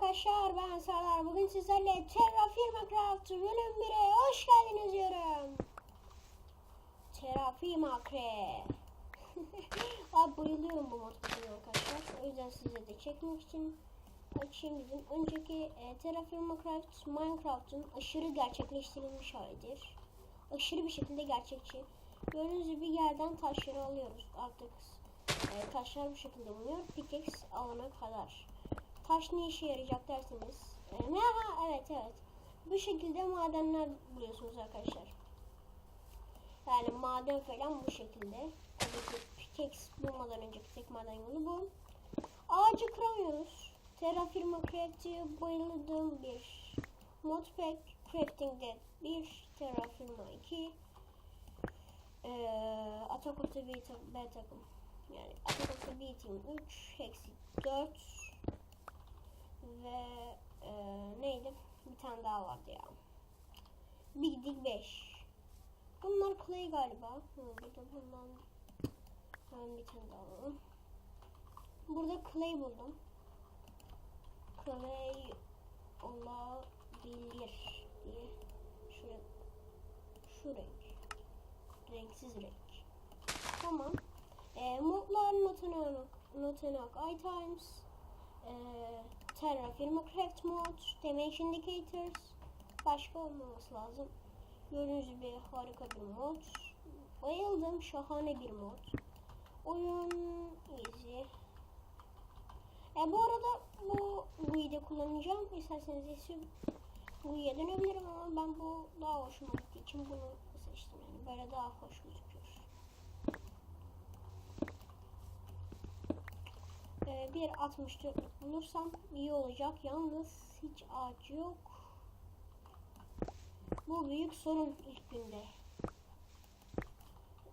arkadaşlar ben Serdar. Bugün sizlerle Craft bölüm 1'e hoş geldiniz diyorum. Terraform Craft. Abi bayılıyorum bu mod bugün arkadaşlar. O yüzden size de çekmek için açayım dedim. Önceki e, Craft Minecraft'ın aşırı gerçekleştirilmiş halidir. Aşırı bir şekilde gerçekçi. Gördüğünüz gibi yerden taşları alıyoruz. Artık e, taşlar bu şekilde bulunuyor. Pickaxe alana kadar. Taş ne işe yarayacak derseniz. E, ha, evet evet. Bu şekilde madenler buluyorsunuz arkadaşlar. Yani maden falan bu şekilde. Tabii ki pickaxe bulmadan önceki tek maden yolu bu. Ağacı kıramıyoruz. Terraform Craft'ı bayıldığım bir modpack. Crafting'de bir, Terraform'a iki. Ee, Attack of the B, takım. Yani Attack B Team 3, Hexi 4 ve e, neydi? Bir tane daha vardı ya. Big Dig 5. Bunlar Clay galiba. Burada bundan hemen bir tane daha alalım. Burada Clay buldum. Clay olabilir diye. Şuraya, şu renk. Renksiz renk. Tamam. E, modlar Notenok, Notenok items, e, Terraform Craft mod, Damage Indicators, başka olmaması lazım. Gördüğünüz gibi harika bir mod. Bayıldım, şahane bir mod. Oyun easy. E, bu arada bu GUI'yi de kullanacağım. İsterseniz ise GUI'ye dönebilirim ama ben bu daha hoşuma gittiği için bunu seçtim. Yani böyle daha hoş gözüküyor. Ee, bir 64 bulursam iyi olacak. Yalnız hiç ağaç yok. Bu büyük sorun ilk günde.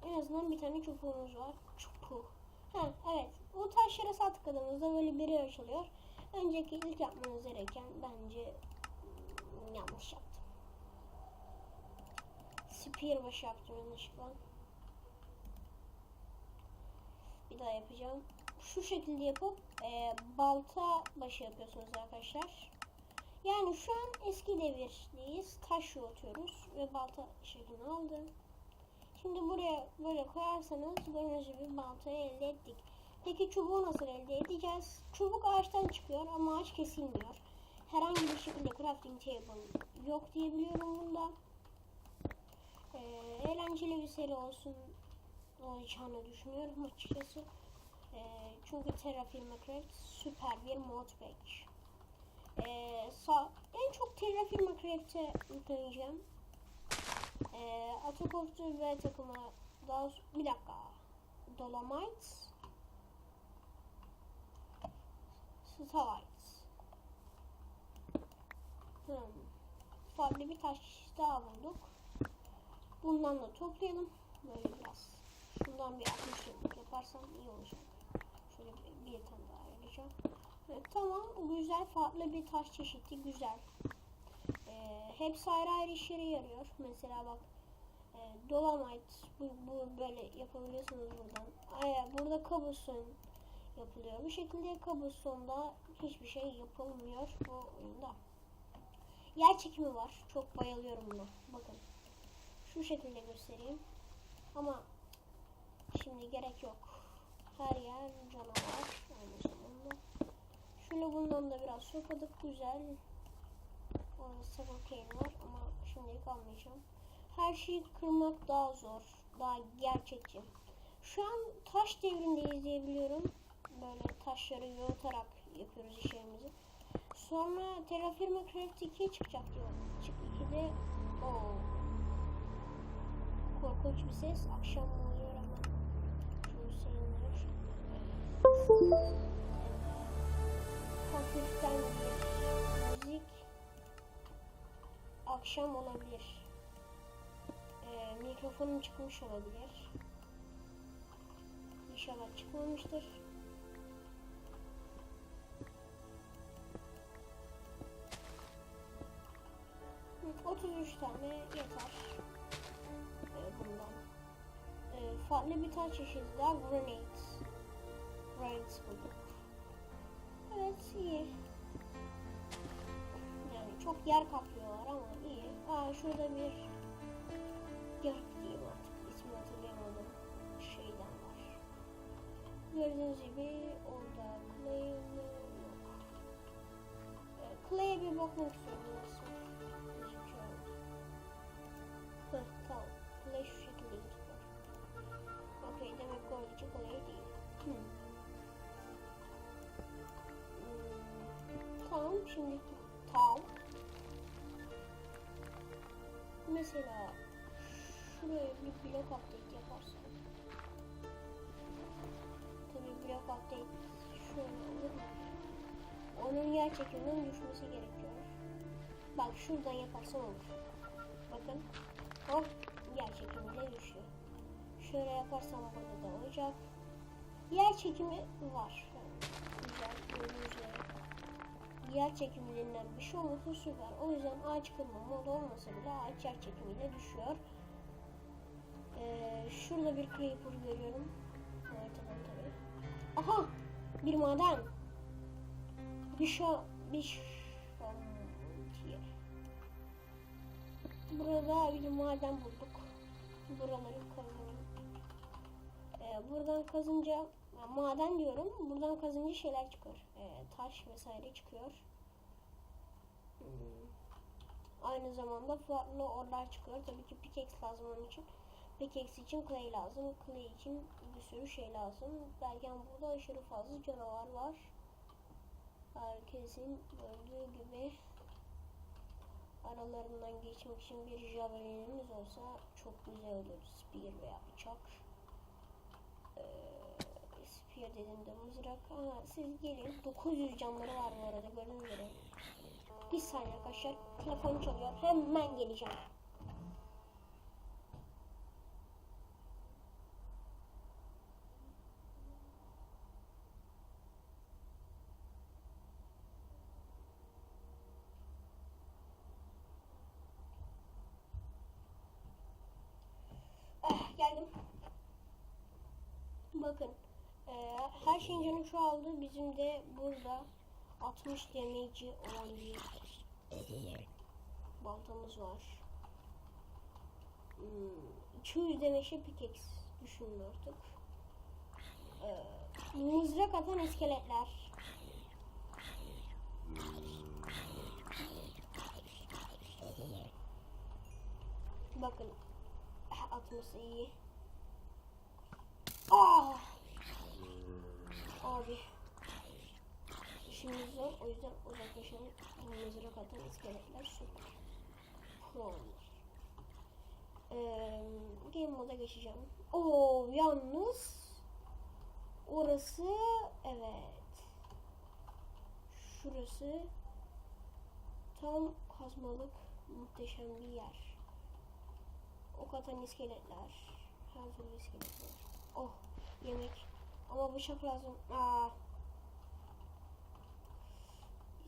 En azından bir tane çubuğumuz var. Çubuğu. Ha evet. Bu taşlara sağ tıkladığımızda böyle biri açılıyor. Önceki ilk yapmanız gereken bence yanlış yaptım. Spear başı yaptım yanlışlıkla. Bir daha yapacağım. Şu şekilde yapıp e, balta başı yapıyorsunuz arkadaşlar. Yani şu an eski devirdeyiz. Taş yoğurtuyoruz ve balta şeklini aldı. Şimdi buraya böyle koyarsanız gördüğünüz gibi baltayı elde ettik. Peki çubuğu nasıl elde edeceğiz? Çubuk ağaçtan çıkıyor ama ağaç kesilmiyor. Herhangi bir şekilde crafting table yok diyebiliyorum bunda. Ee, eğlenceli bir seri olsun olacağını düşünüyorum açıkçası. Ee, çünkü Terraform Craft süper bir modpack. Ee, sağ, en çok Terraform Craft'e yükleyeceğim. Ee, Attack of the B takımı daha bir dakika. Dolomite Starlight hmm. Farklı bir taş daha bulduk. Bundan da toplayalım. Böyle biraz. Şundan bir 60 yıllık yaparsam iyi olacak. Şöyle bir, tane daha yapacağım. Evet, tamam güzel farklı bir taş çeşidi güzel. Ee, hepsi ayrı ayrı işlere yarıyor. Mesela bak e, Dolomite bu, bu böyle yapabiliyorsunuz buradan. Aya, burada kabuston yapılıyor. Bu şekilde kabustonda hiçbir şey yapılmıyor bu oyunda. Yer çekimi var. Çok bayılıyorum buna. Bakın. Şu şekilde göstereyim. Ama şimdi gerek yok. Her yer canavar. Aynı zamanda. Şöyle bundan da biraz sokadık. Güzel. Orada sabokeyim var ama şimdilik almayacağım. Her şeyi kırmak daha zor. Daha gerçekçi. Şu an taş devrindeyiz diyebiliyorum. Böyle taşları yoğurtarak yapıyoruz işlerimizi. Sonra Terraform Craft 2 çıkacak diyor. Çık 2'de o korkunç bir ses. Akşam oluyor şunu. Hafiften müzik. Akşam olabilir. Ee, mikrofonum çıkmış olabilir. İnşallah çıkmamıştır. Hı, 33 tane yeter. Ee, bundan. Ee, farklı bir tane çeşidi daha grenades. Grenades bulduk. Evet iyi. yer kaplıyorlar ama iyi. Aa şurada bir yarık diyeyim artık ismini hatırlayamadım şeyden var. Gördüğünüz gibi orada clay. Ee, Clay'e bir bakmak istiyorum nasıl gözüküyor. Heh, tamam. Clay şu şekilde gözüküyor. Okey demek ki oradaki Clay değil. Hmm. Şimdi tamam. Mesela şuraya bir blok update yaparsam. Tabii blok update şöyle olur mu? Onun yer çekiminden düşmesi gerekiyor. Bak şuradan yaparsam olur. Bakın. Hop yer çekimiyle düşüyor. Şöyle yaparsam burada da olacak. Yer çekimi var. Güzel üzere. Yer çekimi denilen bir şey olması süper. O yüzden ağaç kırma modu olmasa bile ağaç yer çekimiyle düşüyor. Ee, şurada bir creeper görüyorum. Haritadan tabii. Aha! Bir maden. Bir şa... Bir şantiye. Burada bir maden bulduk. Buraları kazalım. Ee, buradan kazınca maden diyorum. Buradan kazınca şeyler çıkıyor. Ee, taş vesaire çıkıyor. Hmm. Aynı zamanda farklı orlar çıkıyor. Tabii ki pickaxe lazım onun için. Pickaxe için clay lazım. Clay için bir sürü şey lazım. Derken burada aşırı fazla canavar var. Herkesin gördüğü gibi aralarından geçmek için bir javelinimiz olsa çok güzel olur. Spear veya bıçak. Ee, spear dedim de mızrak. Aa, siz gelin. 900 canları var bu arada gördüğünüz üzere. Bir saniye arkadaşlar. Telefon çalıyor. Hemen geleceğim. Bakın. eee, her şeyin canı çoğaldı. Bizim de burada 60 damage'i olan bir baltamız var. Hmm, 200 damage'e pickaxe düşünün artık. Eee, mızrak atan iskeletler. Bakın atması iyi. Ah! Abi. İşimiz zor. O yüzden uzaklaşalım. Mızrak atan iskeletler süper. Pro'lar. Ee, game moda geçeceğim. Oo yalnız orası evet. Şurası tam kazmalık muhteşem bir yer. Ok atan iskeletler. Her türlü iskeletler. Oh yemek. Ama bıçak lazım. Aa.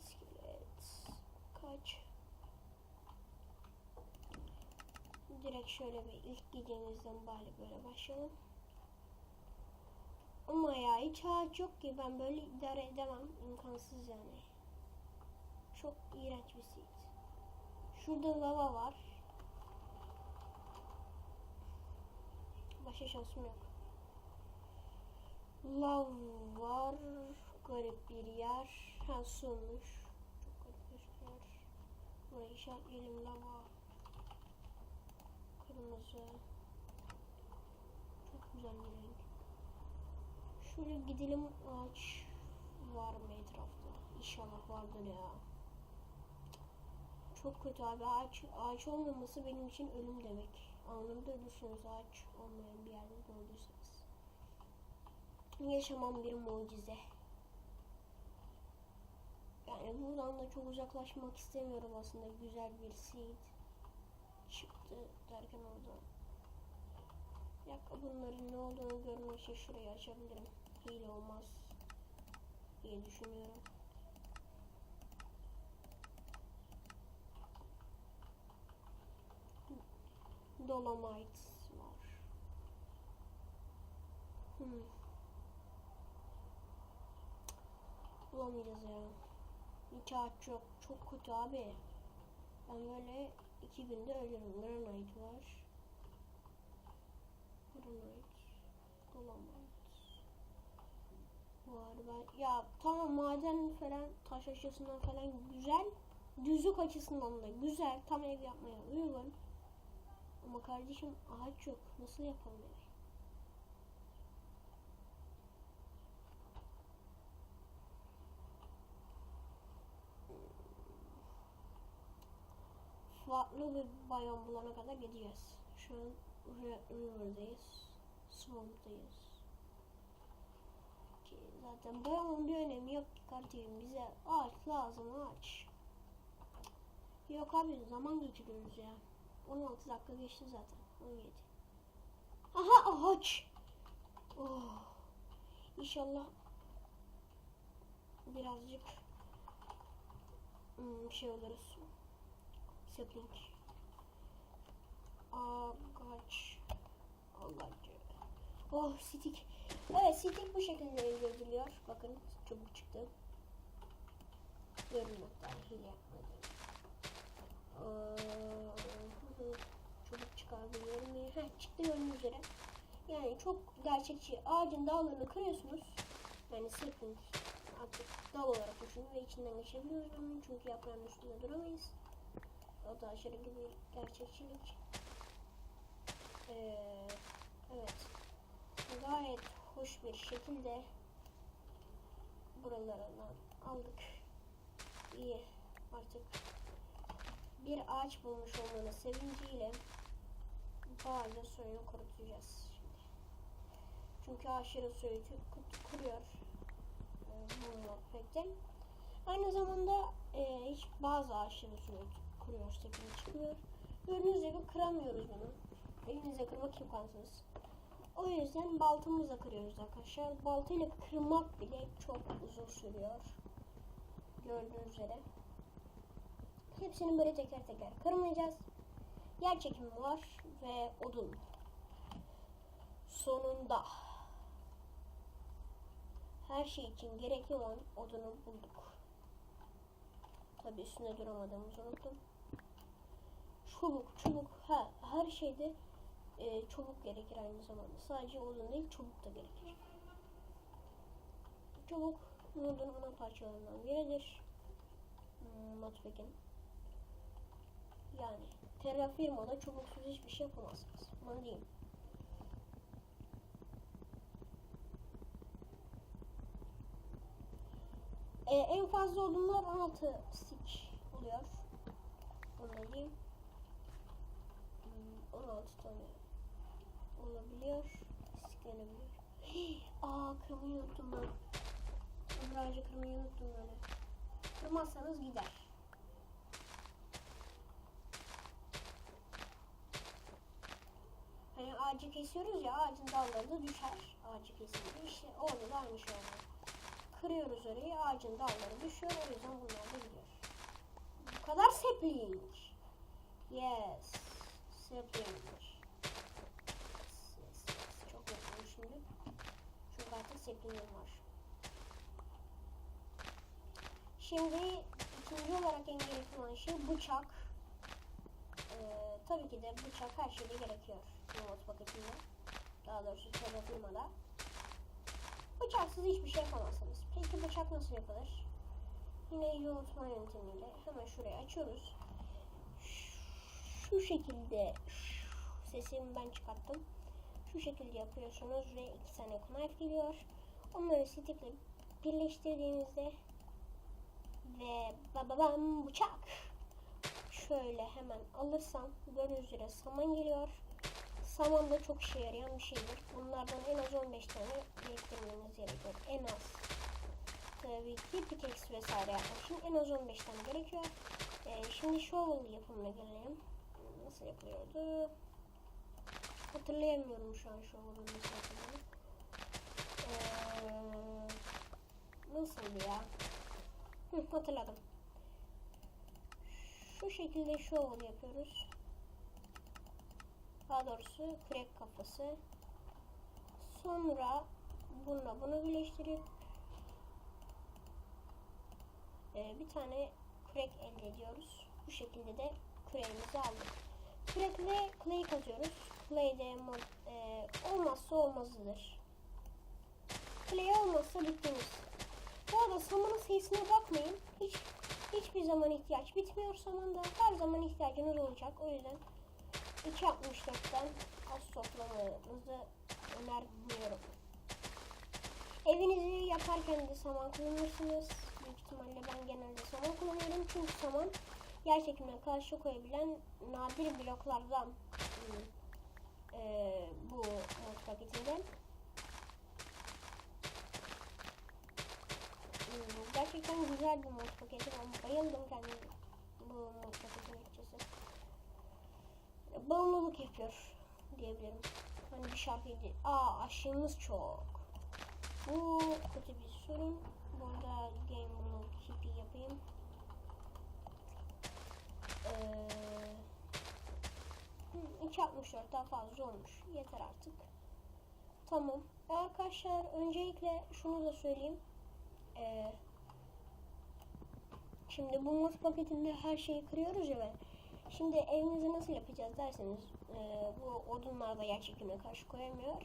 İskelet. Kaç. Direkt şöyle bir ilk gidemizden bari böyle başlayalım. Ama ya hiç ağaç yok ki ben böyle idare edemem. imkansız yani. Çok iğrenç bir seed. Şurada lava var. Başka şansım yok. Lav var. Garip bir yer. Ha sunmuş. Çok garip gözüküyor. Burayı işaretleyelim lava. Kırmızı. Çok güzel bir renk. Şöyle gidelim ağaç var mı etrafta? İnşallah vardır ya. Çok kötü abi ağaç, ağaç olmaması benim için ölüm demek. Anlamda ölürsünüz ağaç olmayan bir yerde doğduysanız. Yaşamam bir mucize. Yani buradan da çok uzaklaşmak istemiyorum aslında. Güzel bir seed çıktı derken orada. Dakika bunların ne olduğunu görmek için şurayı açabilirim. Hile olmaz diye düşünüyorum. Dolomite var. Hmm. Bulamayacağız ya. Hiç ağaç yok. Çok kötü abi. Ben böyle iki günde ölürüm. Granite var. Granite. Dolomite. Var ben. Ya tamam maden falan taş açısından falan güzel. Düzlük açısından da güzel. Tam ev yapmaya uygun. Ama kardeşim ağaç yok. Nasıl yapalım evi? Farklı bir bayram bulana kadar gideceğiz. Şu an River'dayız. Swamp'tayız. Ki zaten bayramın bir önemi yok ki kardeşim. Bize ağaç lazım ağaç. Yok abi zaman geçiriyoruz ya. 16 dakika geçti zaten. 17. Aha ağaç. Oh. İnşallah birazcık hmm, şey oluruz sapling. Agaç. Agacı. Oh stick. Evet stick bu şekilde ediliyor. Bakın çabuk çıktı. Görün hatta hile yapmadım. Çabuk çıkabiliyorum. Heh, çıktı gördüğünüz üzere. Yani çok gerçekçi. Ağacın dallarını kırıyorsunuz. Yani sapling artık dal olarak düşünün ve içinden geçebiliyoruz çünkü yaprağın üstünde duramayız. O da aşırı gibi gerçekçilik. Ee, evet. Gayet hoş bir şekilde buralarından aldık. İyi. Artık bir ağaç bulmuş olmanın sevinciyle bazı suyunu kurutacağız şimdi. Çünkü aşırı suyu kuruyor. Ee, bu pek Aynı zamanda e, hiç bazı aşırı suyu kuruyor, şekilde çıkıyor. Gördüğünüz gibi kıramıyoruz bunu. Elimizle kırmak imkansız. O yüzden baltamızla kırıyoruz arkadaşlar. Baltayla kırmak bile çok uzun sürüyor. Gördüğünüz üzere. Hepsini böyle teker teker kırmayacağız. Yer çekimi var ve odun. Sonunda her şey için gerekli olan odunu bulduk. Tabi üstünde duramadığımızı unuttum çubuk çubuk ha, her şeyde e, çubuk gerekir aynı zamanda. Sadece odun değil çubuk da gerekir. Çubuk modun ana parçalarından biridir. Hmm, Notepak'in. Yani Terrafirma'da çubuksuz hiçbir şey yapamazsınız. Aman diyeyim. Ee, en fazla odunlar 16 stick oluyor. Bunu da diyeyim. 16 tane olabiliyor. İstiklenebiliyor. Aa kırmayı unuttum ben. Ömrünce kırmayı unuttum böyle. Kırmazsanız gider. Hani ağacı kesiyoruz ya ağacın dalları da düşer. Ağacı kesince işte orada da aynı şey oluyor. Kırıyoruz orayı ağacın dalları düşüyor o yüzden bunlar da gidiyor. Bu kadar sapling. Yes yapıyorlar. Çok yakın şimdi. Çünkü artık zeplinim var. Şimdi ikinci olarak en gerekli olan şey bıçak. Ee, tabii ki de bıçak her şeyde gerekiyor. Remote paketinde. Daha doğrusu telefonumada. Bıçaksız hiçbir şey yapamazsınız. Peki bıçak nasıl yapılır? Yine yoğurtma yöntemiyle hemen şurayı açıyoruz şu şekilde sesimi ben çıkarttım. Şu şekilde yapıyorsunuz ve iki tane knife geliyor. Onları stickle birleştirdiğinizde ve babam bıçak şöyle hemen alırsam gördüğünüz üzere saman geliyor. Saman da çok işe yarayan bir şeydir. Bunlardan en az 15 tane biriktirmeniz gerekiyor. En az. Tabii ki pickaxe vesaire yapmak için en az 15 tane gerekiyor. Ee, şimdi shovel yapımına gelelim nasıl yapılıyordu? Hatırlayamıyorum şu an şu oyunun nasıl yapıldığını. Ee, nasıldı ya? Hı, hatırladım. Şu şekilde shovel yapıyoruz. Daha doğrusu kürek kafası. Sonra bununla bunu birleştirip e, bir tane kürek elde ediyoruz. Bu şekilde de küreğimizi aldık. Kürekle clay kazıyoruz. Clay de e, olmazsa olmazıdır. Clay olmazsa bittiniz. Bu arada samanın sayısına bakmayın. Hiç hiçbir zaman ihtiyaç bitmiyor samanda. Her zaman ihtiyacınız olacak. O yüzden 2.64'ten az toplamanızı önermiyorum. Evinizi yaparken de saman kullanırsınız. Büyük ihtimalle ben genelde saman kullanıyorum. Çünkü saman yer çekimine karşı koyabilen nadir bloklardan eee, bu mod paketinde. Hmm, Gerçekten güzel bir mod paketi. Ben bayıldım kendim bu mod paketine açıkçası. Bağımlılık yapıyor diyebilirim. Hani bir şarkıydı. Aa aşığımız çok. Bu kötü bir sorun. Burada game hippie yapayım. Ee, hı, 2.64 daha fazla olmuş. Yeter artık. Tamam. Arkadaşlar öncelikle şunu da söyleyeyim. Ee, şimdi bu mod paketinde her şeyi kırıyoruz ya ben. Şimdi evimizi nasıl yapacağız derseniz e, bu odunlar da yer karşı koyamıyor.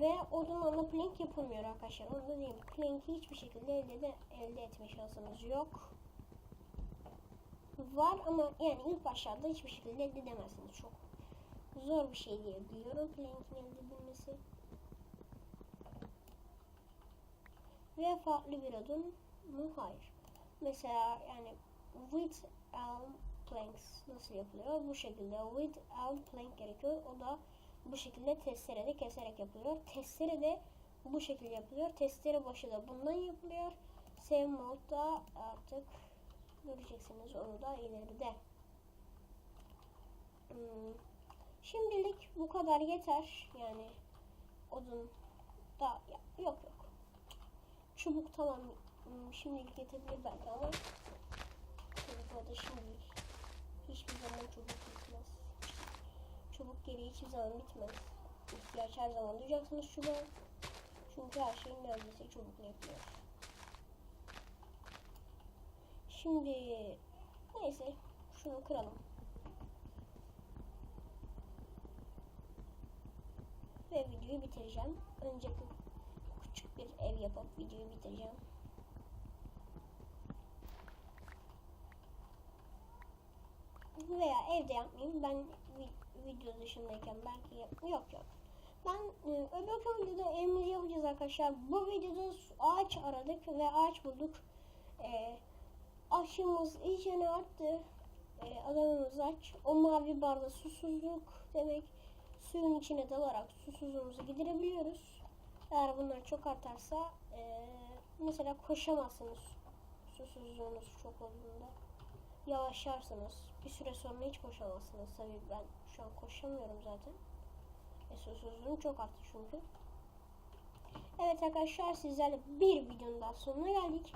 Ve odunlarla plank yapılmıyor arkadaşlar. Onu da diyeyim. Plank'i hiçbir şekilde elde, de, elde etme şansınız yok. Var ama yani ilk başlarda hiçbir şekilde elde edemezsiniz. Çok zor bir şey diye biliyorum plank'in elde edilmesi. Ve farklı bir odun mu? Hayır. Mesela yani with elm planks nasıl yapılıyor? Bu şekilde with elm plank gerekiyor. O da bu şekilde testerede keserek yapılıyor. Testere de bu şekilde yapılıyor. Testere başı da bundan yapılıyor. Save mode'da artık göreceksiniz onu da ileride. Hmm. Şimdilik bu kadar yeter. Yani odun da yok yok. Çubuk tamam hmm, şimdilik yetebilir belki ama bu da şimdilik hiçbir zaman çubuk bitmez. Çubuk geri hiçbir zaman bitmez. İhtiyaç her zaman duyacaksınız çubuğa. Çünkü her şey neredeyse çubukla yapılıyor. Şimdi neyse şunu kıralım. Ve videoyu bitireceğim. Önce küçük bir ev yapıp videoyu bitireceğim. Veya evde yapmayayım. Ben vi- video dışındayken belki yok yok. Ben e, öbür videoda evimizi yapacağız arkadaşlar. Bu videoda ağaç aradık ve ağaç bulduk. E, aşımız iyice arttı. E, adamımız aç. O mavi barda susuzluk demek. Suyun içine dalarak susuzluğumuzu giderebiliyoruz. Eğer bunlar çok artarsa e, mesela koşamazsınız. Susuzluğunuz çok olduğunda. Yavaşlarsınız. Bir süre sonra hiç koşamazsınız. Tabii ben şu an koşamıyorum zaten. E, susuzluğum çok arttı çünkü. Evet arkadaşlar sizlerle bir videonun daha sonuna geldik.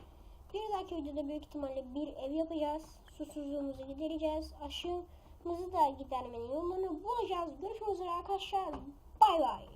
Bir dahaki videoda büyük ihtimalle bir ev yapacağız. Susuzluğumuzu gidereceğiz. Aşığımızı da gidermenin yollarını bulacağız. Görüşmek üzere arkadaşlar. Bay bay.